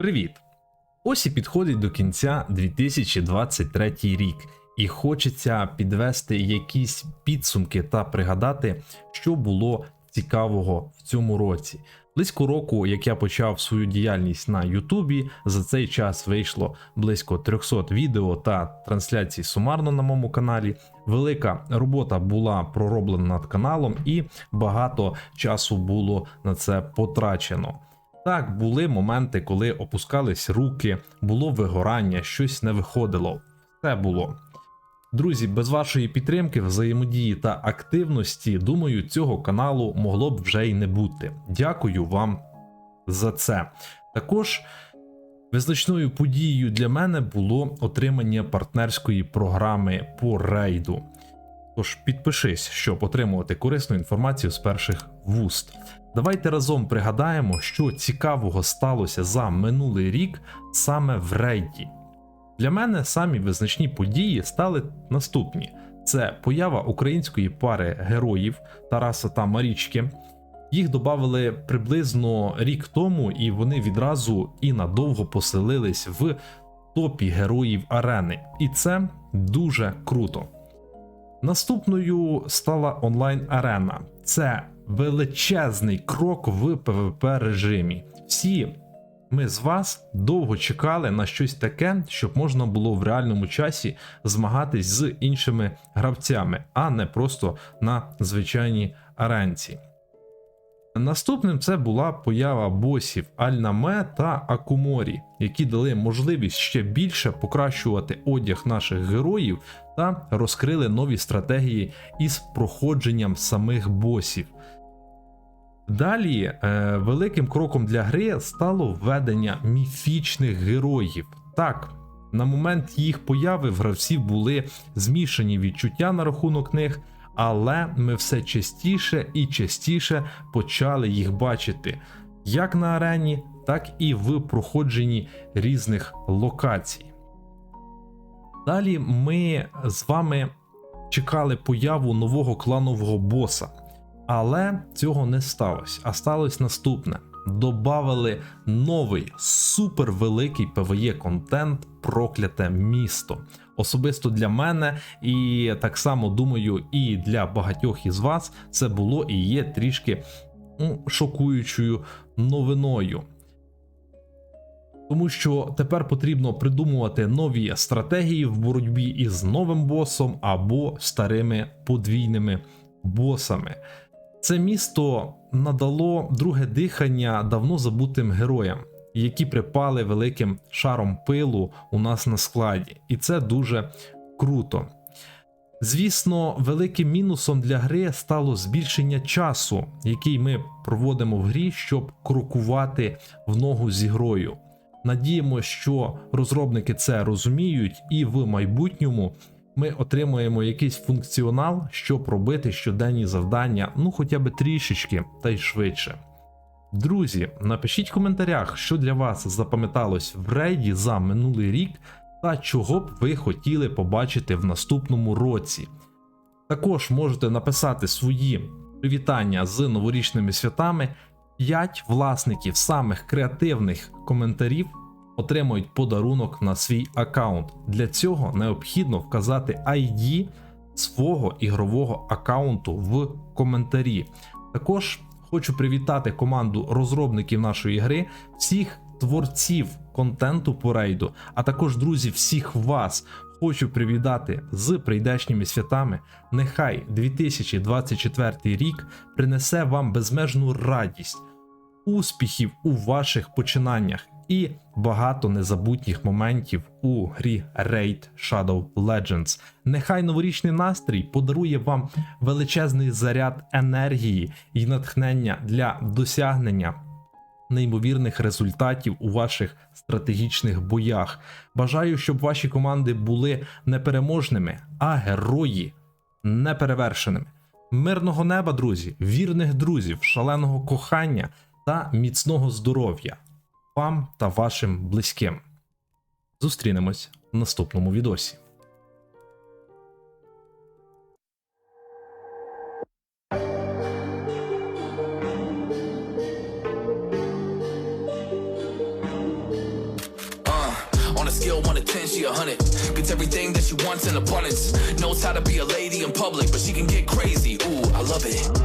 Привіт! Ось і підходить до кінця 2023 рік, і хочеться підвести якісь підсумки та пригадати, що було цікавого в цьому році. Близько року, як я почав свою діяльність на Ютубі, за цей час вийшло близько 300 відео та трансляцій сумарно на моєму каналі. Велика робота була пророблена над каналом, і багато часу було на це потрачено. Так, були моменти, коли опускались руки, було вигорання, щось не виходило. Все було. Друзі, без вашої підтримки, взаємодії та активності, думаю, цього каналу могло б вже й не бути. Дякую вам за це. Також визначною подією для мене було отримання партнерської програми по рейду. Тож підпишись, щоб отримувати корисну інформацію з перших вуст. Давайте разом пригадаємо, що цікавого сталося за минулий рік саме в рейді. Для мене самі визначні події стали наступні: це поява української пари героїв Тараса та Марічки. Їх додали приблизно рік тому, і вони відразу і надовго поселились в топі героїв арени. І це дуже круто. Наступною стала онлайн-арена. Це величезний крок в ПВП режимі. Всі ми з вас довго чекали на щось таке, щоб можна було в реальному часі змагатись з іншими гравцями, а не просто на звичайній аренці. Наступним це була поява босів Альнаме та Акуморі, які дали можливість ще більше покращувати одяг наших героїв та розкрили нові стратегії із проходженням самих босів. Далі е, великим кроком для гри стало введення міфічних героїв. Так, на момент їх появи в гравців були змішані відчуття на рахунок них, але ми все частіше і частіше почали їх бачити як на арені, так і в проходженні різних локацій. Далі ми з вами чекали появу нового кланового боса. Але цього не сталося. А сталося наступне: добавили новий супервеликий PvE контент Прокляте місто. Особисто для мене, і так само думаю, і для багатьох із вас це було і є трішки ну, шокуючою новиною. Тому що тепер потрібно придумувати нові стратегії в боротьбі із новим босом або старими подвійними босами. Це місто надало друге дихання давно забутим героям, які припали великим шаром пилу у нас на складі, і це дуже круто. Звісно, великим мінусом для гри стало збільшення часу, який ми проводимо в грі, щоб крокувати в ногу зі грою. Надіємо, що розробники це розуміють, і в майбутньому ми отримуємо якийсь функціонал, щоб робити щоденні завдання, ну хоча б трішечки та й швидше. Друзі, напишіть в коментарях, що для вас запам'яталось в рейді за минулий рік та чого б ви хотіли побачити в наступному році. Також можете написати свої привітання з новорічними святами. 5 власників самих креативних коментарів отримують подарунок на свій аккаунт. Для цього необхідно вказати ID свого ігрового аккаунту в коментарі. Також хочу привітати команду розробників нашої гри, всіх творців контенту по рейду, а також друзі, всіх вас. Хочу привітати з прийдешніми святами. Нехай 2024 рік принесе вам безмежну радість, успіхів у ваших починаннях і багато незабутніх моментів у грі Raid Shadow Legends. Нехай новорічний настрій подарує вам величезний заряд енергії і натхнення для досягнення. Неймовірних результатів у ваших стратегічних боях. Бажаю, щоб ваші команди були непереможними, а герої неперевершеними. Мирного неба, друзі, вірних друзів, шаленого кохання та міцного здоров'я вам та вашим близьким. Зустрінемось в наступному відосі. scale one to ten, she a hundred. Gets everything that she wants in abundance. Knows how to be a lady in public, but she can get crazy. Ooh, I love it.